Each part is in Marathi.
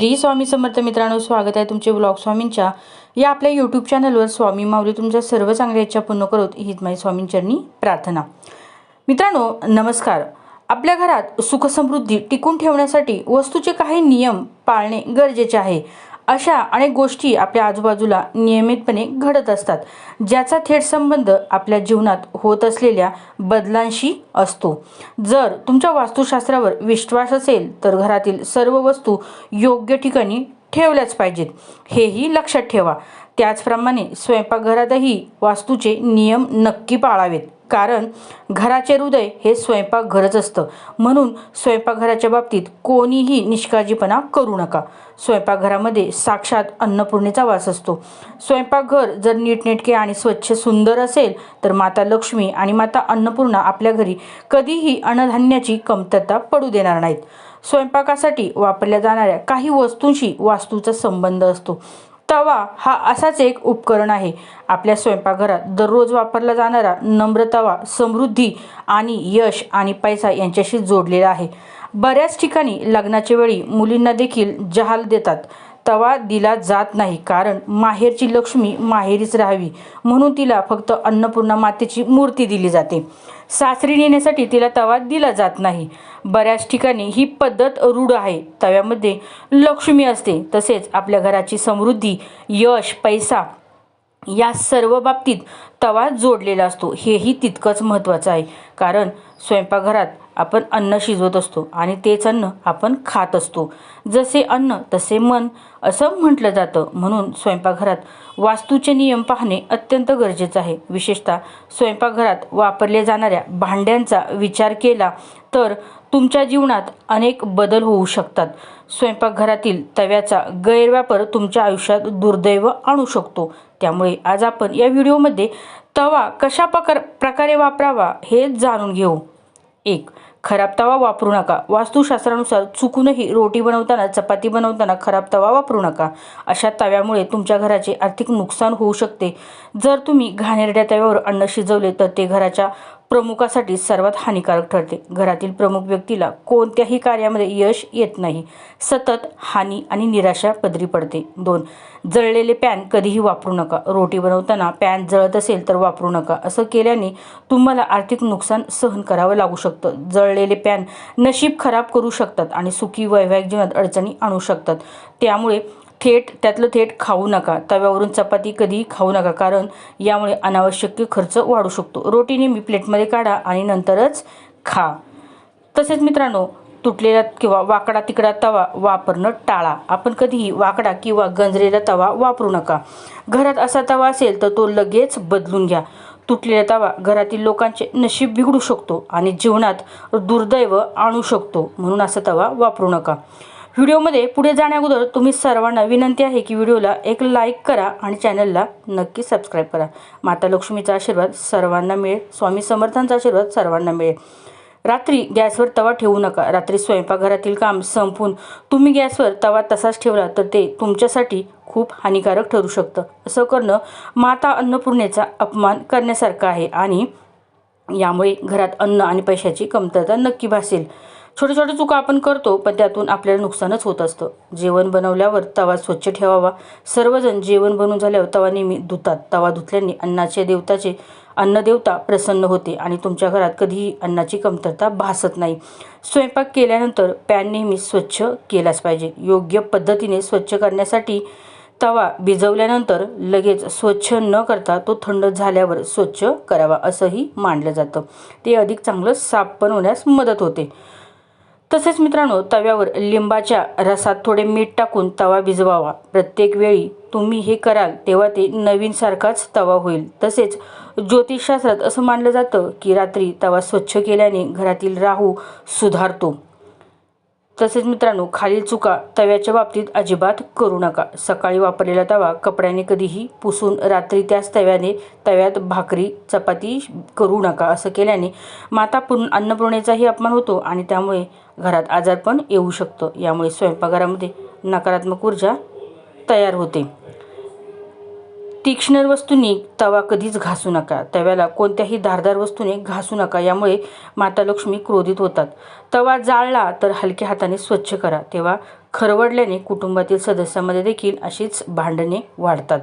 श्री स्वामी समर्थ मित्रांनो स्वागत आहे तुमचे ब्लॉग स्वामींच्या. या आपल्या यूट्यूब चॅनलवर स्वामी माऊली तुमच्या सर्व चांगल्या इच्छा पूर्ण करोत हीच माझी स्वामींचरणी प्रार्थना. मित्रांनो नमस्कार. आपल्या घरात सुखसमृद्धी टिकून ठेवण्यासाठी वस्तूचे काही नियम पाळणे गरजेचे आहे. अशा अनेक गोष्टी आपल्या आजूबाजूला नियमितपणे घडत असतात ज्याचा थेट संबंध आपल्या जीवनात होत असलेल्या बदलांशी असतो. जर तुमच्या वास्तुशास्त्रावर विश्वास असेल तर घरातील सर्व वस्तू योग्य ठिकाणी ठेवल्याच पाहिजेत. हेही लक्षात ठेवा. त्याचप्रमाणे स्वयंपाकघरातही वास्तूचे नियम नक्की पाळावेत. कारण घराचे हृदय हे स्वयंपाकघरच असतं. म्हणून स्वयंपाकघराच्या बाबतीत कोणीही निष्काळजीपणा करू नका. स्वयंपाकघरामध्ये साक्षात अन्नपूर्णेचा वास असतो. स्वयंपाकघर जर नीटनेटके आणि स्वच्छ सुंदर असेल तर माता लक्ष्मी आणि माता अन्नपूर्णा आपल्या घरी कधीही अन्नधान्याची कमतरता पडू देणार नाहीत. स्वयंपाकासाठी वापरल्या जाणाऱ्या काही वस्तूंशी वास्तूचा संबंध असतो. तवा हा असाच एक उपकरण आहे. आपल्या स्वयंपाकघरात दररोज वापरला जाणारा नम्र तवा समृद्धी आणि यश आणि पैसा यांच्याशी जोडलेला आहे. बऱ्याच ठिकाणी लग्नाच्या वेळी मुलींना देखील जहाल देतात. तवा दिला जात नाही कारण माहेरची लक्ष्मी माहेरीच राहावी म्हणून तिला फक्त अन्नपूर्णा मातेची मूर्ती दिली जाते. सासरी नेण्यासाठी तिला तवा दिला जात नाही. बऱ्याच ठिकाणी ही पद्धत रूढ आहे. तव्यामध्ये लक्ष्मी असते. तसेच आपल्या घराची समृद्धी यश पैसा या सर्व बाबतीत तवा जोडलेला असतो. हेही तितकंच महत्त्वाचं आहे. कारण स्वयंपाकघरात आपण अन्न शिजवत असतो आणि तेच अन्न आपण खात असतो. जसे अन्न तसे मन असं म्हटलं जातं. म्हणून स्वयंपाकघरात वास्तूचे नियम पाहणे अत्यंत गरजेचं आहे. विशेषतः स्वयंपाकघरात वापरल्या जाणाऱ्या भांड्यांचा विचार केला तर तुमच्या जीवनात अनेक बदल होऊ शकतात. स्वयंपाकघरातील तव्याचा गैरवापर तुमच्या आयुष्यात दुर्दैव आणू शकतो. त्यामुळे आज आपण या व्हिडिओमध्ये तवा कशा प्रकार प्रकारे वापरावा हे जाणून घेऊ. एक खराब तवा वापरू नका. वास्तुशास्त्रानुसार चुकूनही रोटी बनवताना चपाती बनवताना खराब तवा वापरू नका. अशा तव्यामुळे तुमच्या घराचे आर्थिक नुकसान होऊ शकते. जर तुम्ही घाणेरड्या तव्यावर अन्न शिजवले तर ते घराच्या प्रमुखासाठी सर्वात हानिकारक ठरते. घरातील प्रमुख व्यक्तीला कोणत्याही कार्यामध्ये यश येत नाही. सतत हानी आणि निराशा पदरी पडते. दोन जळलेले पॅन कधीही वापरू नका. रोटी बनवताना पॅन जळत असेल तर वापरू नका. असं केल्याने तुम्हाला आर्थिक नुकसान सहन करावं लागू शकतं. जळलेले पॅन नशीब खराब करू शकतात आणि सुखी वैवाहिक जीवनात अडचणी आणू शकतात. त्यामुळे थेट त्यातलं थेट खाऊ नका. तव्यावरून चपाती कधीही खाऊ नका कारण यामुळे अनावश्यक खर्च वाढू शकतो. रोटी नेहमी प्लेटमध्ये काढा आणि नंतरच खा. तसेच मित्रांनो तुटलेला किंवा वाकडा तिकडा तवा वापरणं टाळा. आपण कधीही वाकडा किंवा गंजलेला तवा वापरू नका. घरात असा तवा असेल तर तो लगेच बदलून घ्या. तुटलेला तवा घरातील लोकांचे नशीब बिघडू शकतो आणि जीवनात दुर्दैव आणू शकतो. म्हणून असा तवा वापरू नका. व्हिडिओमध्ये पुढे जाण्याअगोदर तुम्ही सर्वांना विनंती आहे की व्हिडिओला एक लाईक करा आणि चॅनलला नक्की सबस्क्राईब करा. माता लक्ष्मीचा आशीर्वाद सर्वांना मिळेल. स्वामी समर्थांचा आशीर्वाद सर्वांना मिळेल. रात्री गॅसवर तवा ठेवू नका. रात्री स्वयंपाकघरातील काम संपून तुम्ही गॅसवर तवा तसाच ठेवला तर ते तुमच्यासाठी खूप हानिकारक ठरू शकतं. असं करणं माता अन्नपूर्णेचा अपमान करण्यासारखं आहे आणि यामुळे घरात अन्न आणि पैशाची कमतरता नक्की भासेल. छोट्या छोट्या चुका आपण करतो पण त्यातून आपल्याला नुकसानच होत असतं. जेवण बनवल्यावर तवा स्वच्छ ठेवावा. सर्वजण जेवण बनवून झाल्यावर तवा नेहमी धुतात. तवा धुतल्याने अन्नाचे देवताचे अन्नदेवता प्रसन्न होते आणि तुमच्या घरात कधीही अन्नाची कमतरता भासत नाही. स्वयंपाक केल्यानंतर पॅन नेहमी स्वच्छ केलाच पाहिजे. योग्य पद्धतीने स्वच्छ करण्यासाठी तवा भिजवल्यानंतर लगेच स्वच्छ न करता तो थंड झाल्यावर स्वच्छ करावा असंही मानलं जातं. ते अधिक चांगलं साफ पण होण्यास मदत होते. तसेच मित्रांनो तव्यावर लिंबाच्या रसात थोडे मीठ टाकून तवा भिजवावा. प्रत्येक वेळी तुम्ही हे कराल तेव्हा ते नवीनसारखाच तवा होईल. तसेच ज्योतिषशास्त्रात असं मानलं जातं की रात्री तवा स्वच्छ केल्याने घरातील राहू सुधारतो. तसेच मित्रांनो खालील चुका तव्याच्या बाबतीत अजिबात करू नका. सकाळी वापरलेला तवा कपड्याने कधीही पुसून रात्री त्याच तव्याने तव्यात भाकरी चपाती करू नका असं केल्याने माता पूर्ण अन्नपूर्णेचाही अपमान होतो आणि त्यामुळे घरात आजारपण येऊ शकतो. यामुळे स्वयंपाकघरामध्ये नकारात्मक ऊर्जा तयार होते. तीक्ष्ण वस्तूंनी तवा कधीच घासू नका. तव्याला कोणत्याही धारदार वस्तूने घासू नका. यामुळे माता लक्ष्मी क्रोधित होतात. तवा जाळला तर हलक्या हाताने स्वच्छ करा. तेव्हा खरवडल्याने कुटुंबातील सदस्यांमध्ये देखील अशीच भांडणे वाढतात.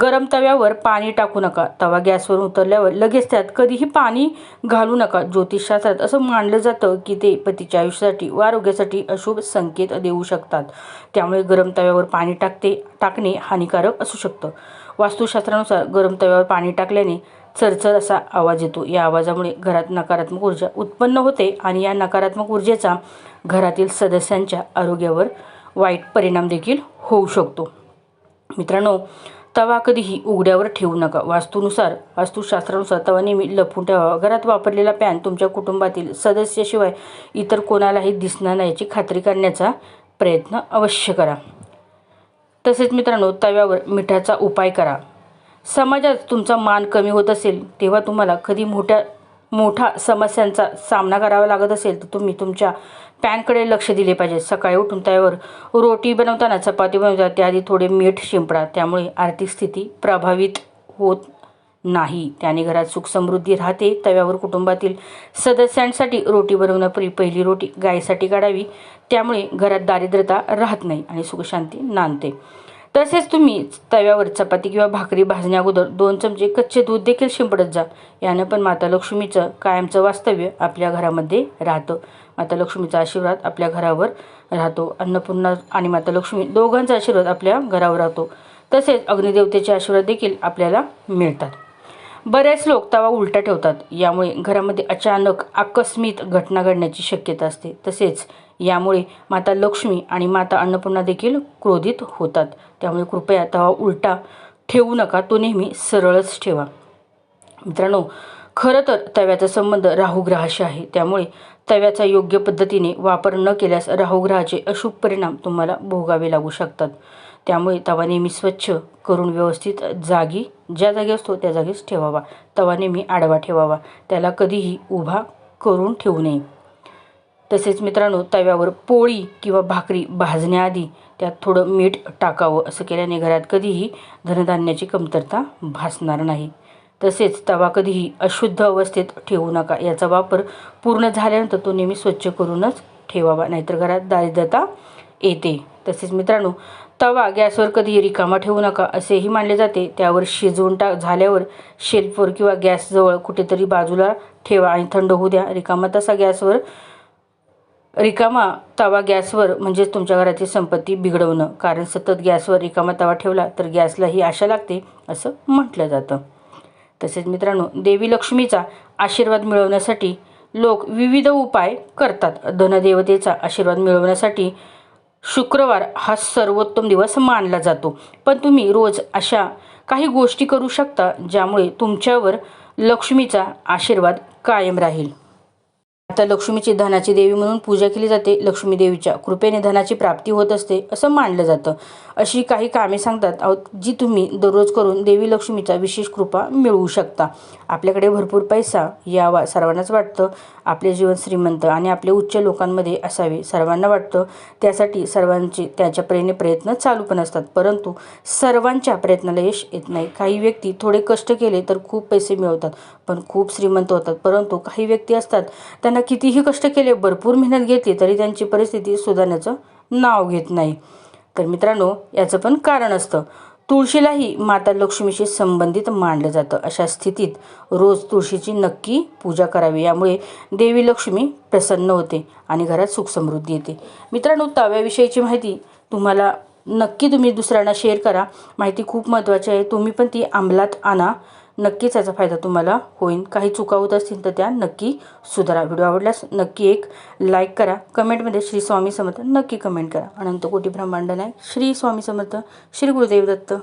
गरम तव्यावर पाणी टाकू नका. तवा गॅसवर उतरल्यावर लगेच त्यात कधीही पाणी घालू नका. ज्योतिषशास्त्रात असं मानलं जातं की ते पतीच्या आयुष्यासाठी व आरोग्यासाठी अशुभ संकेत देऊ शकतात. त्यामुळे गरम तव्यावर पाणी टाकते टाकणे हानिकारक असू शकतं. वास्तुशास्त्रानुसार गरम तव्यावर पाणी टाकल्याने चरचर असा आवाज येतो. या आवाजामुळे घरात नकारात्मक ऊर्जा उत्पन्न होते आणि या नकारात्मक ऊर्जेचा घरातील सदस्यांच्या आरोग्यावर वाईट परिणाम देखील होऊ शकतो. मित्रांनो तवा कधीही उघड्यावर ठेवू नका. वास्तूनुसार वास्तुशास्त्रानुसार तवा नेहमी लपवून ठेवावा. घरात वापरलेला पॅन तुमच्या कुटुंबातील सदस्याशिवाय इतर कोणालाही दिसणार नाही याची खात्री करण्याचा प्रयत्न अवश्य करा. तसेच मित्रांनो तव्यावर मिठाचा उपाय करा. समाजात तुमचा मान कमी होत असेल तेव्हा तुम्हाला कधी मोठ्या मोठा समस्यांचा सामना करावा लागत असेल तर तुम्ही तुमच्या पॅनकडे लक्ष दिले पाहिजे. सकाळी उठून त्यावर रोटी बनवताना चपाती बनवताना त्याआधी थोडे मीठ शिंपडा. त्यामुळे आर्थिक स्थिती प्रभावित होत नाही. त्याने घरात सुख समृद्धी राहते तव्यावर कुटुंबातील सदस्यांसाठी रोटी बनवण्यापूर्वी पहिली रोटी गायीसाठी काढावी. त्यामुळे घरात दारिद्र्यता राहत नाही आणि सुखशांती नांदते. तसेच तुम्ही तव्यावर चपाती किंवा भाकरी भाजण्या अगोदर दोन चमचे कच्चे दूध देखील शिंपडत जा. यानं पण माता लक्ष्मीचं कायमचं वास्तव्य आपल्या घरामध्ये राहतं. माता लक्ष्मीचा आशीर्वाद आपल्या घरावर राहतो. अन्नपूर्णा आणि माता लक्ष्मी दोघांचा आशीर्वाद आपल्या घरावर राहतो. तसेच अग्निदेवतेचे आशीर्वाद देखील आपल्याला मिळतात. बरेच लोक तवा उलटा ठेवतात. यामुळे घरामध्ये अचानक आकस्मिक घटना घडण्याची शक्यता असते. तसेच यामुळे माता लक्ष्मी आणि माता अन्नपूर्णा देखील क्रोधित होतात. त्यामुळे कृपया तवा उलटा ठेवू नका. तो नेहमी सरळच ठेवा. मित्रांनो खरं तर तव्याचा संबंध राहुग्रहाशी आहे. त्यामुळे तव्याचा योग्य पद्धतीने वापर न केल्यास राहुग्रहाचे अशुभ परिणाम तुम्हाला भोगावे लागू शकतात. त्यामुळे तवा नेहमी स्वच्छ करून व्यवस्थित जागी ज्या जागी असतो त्या जागीच ठेवावा. तवा नेहमी आडवा ठेवावा. त्याला कधीही उभा करून ठेवू नये. तसेच मित्रांनो तव्यावर पोळी किंवा भाकरी भाजण्याआधी त्यात थोडं मीठ टाकावं असं केल्याने घरात कधीही धनधान्याची कमतरता भासणार नाही. तसेच तवा कधीही अशुद्ध अवस्थेत ठेवू नका. याचा वापर पूर्ण झाल्यानंतर तो नेहमी स्वच्छ करूनच ठेवावा नाहीतर घरात दारिद्रता येते. तसेच मित्रांनो तवा गॅसवर कधीही रिकामा ठेवू नका असेही मानले जाते. त्यावर शिजवून टा झाल्यावर शेल्फवर किंवा गॅसजवळ कुठेतरी बाजूला ठेवा आणि थंड होऊ द्या. रिकामा तसा गॅसवर रिकामा तवा गॅसवर म्हणजेच तुमच्या घराची संपत्ती बिघडवणं. कारण सतत गॅसवर रिकामा तवा ठेवला तर गॅसलाही आशा लागते असं म्हटलं जातं. तसेच मित्रांनो देवी लक्ष्मीचा आशीर्वाद मिळवण्यासाठी लोक विविध उपाय करतात. धनदेवतेचा आशीर्वाद मिळवण्यासाठी शुक्रवार हा सर्वोत्तम दिवस मानला जातो. पण तुम्ही रोज अशा काही गोष्टी करू शकता ज्यामुळे तुमच्यावर लक्ष्मीचा आशीर्वाद कायम राहील. आता लक्ष्मीची धनाची देवी म्हणून पूजा केली जाते लक्ष्मी देवीच्या कृपेने धनाची प्राप्ती होत असते असं मानलं जातं. अशी काही कामे सांगतात आहोत जी तुम्ही दररोज करून देवी लक्ष्मीचा विशेष कृपा मिळवू शकता. आपल्याकडे भरपूर पैसा यावा सर्वांनाच वाटतं. आपले जीवन श्रीमंत आणि आपले उच्च लोकांमध्ये असावे सर्वांना वाटतं. त्यासाठी सर्वांचे त्याच्या प्रयत्न चालू पण असतात. परंतु सर्वांच्या प्रयत्नाला यश येत नाही. काही व्यक्ती थोडे कष्ट केले तर खूप पैसे मिळवतात पण खूप श्रीमंत होतात. परंतु काही व्यक्ती असतात त्यांना कितीही कष्ट केले भरपूर मेहनत घेतली तरी त्यांची परिस्थिती सुधारण्याचं नाव घेत नाही. तर मित्रांनो याचं पण कारण असतं. तुळशीलाही माता लक्ष्मीशी संबंधित मानलं जातं. अशा स्थितीत रोज तुळशीची नक्की पूजा करावी. यामुळे देवी लक्ष्मी प्रसन्न होते आणि घरात सुखसमृद्धी येते. मित्रांनो तव्याविषयीची माहिती तुम्हाला नक्की तुम्ही दुसऱ्यांना शेअर करा. माहिती खूप महत्त्वाची आहे. तुम्ही पण ती अंमलात आणा. नक्कीच याचा फायदा तुम्हाला होईल. काही चुका होत असतील तर त्या नक्की सुधारा. व्हिडिओ आवडल्यास नक्की एक लाईक करा. कमेंटमध्ये श्री स्वामी समर्थ नक्की कमेंट करा. अनंत कोटी ब्रह्मांड नाही श्री स्वामी समर्थ श्री गुरुदेव दत्त.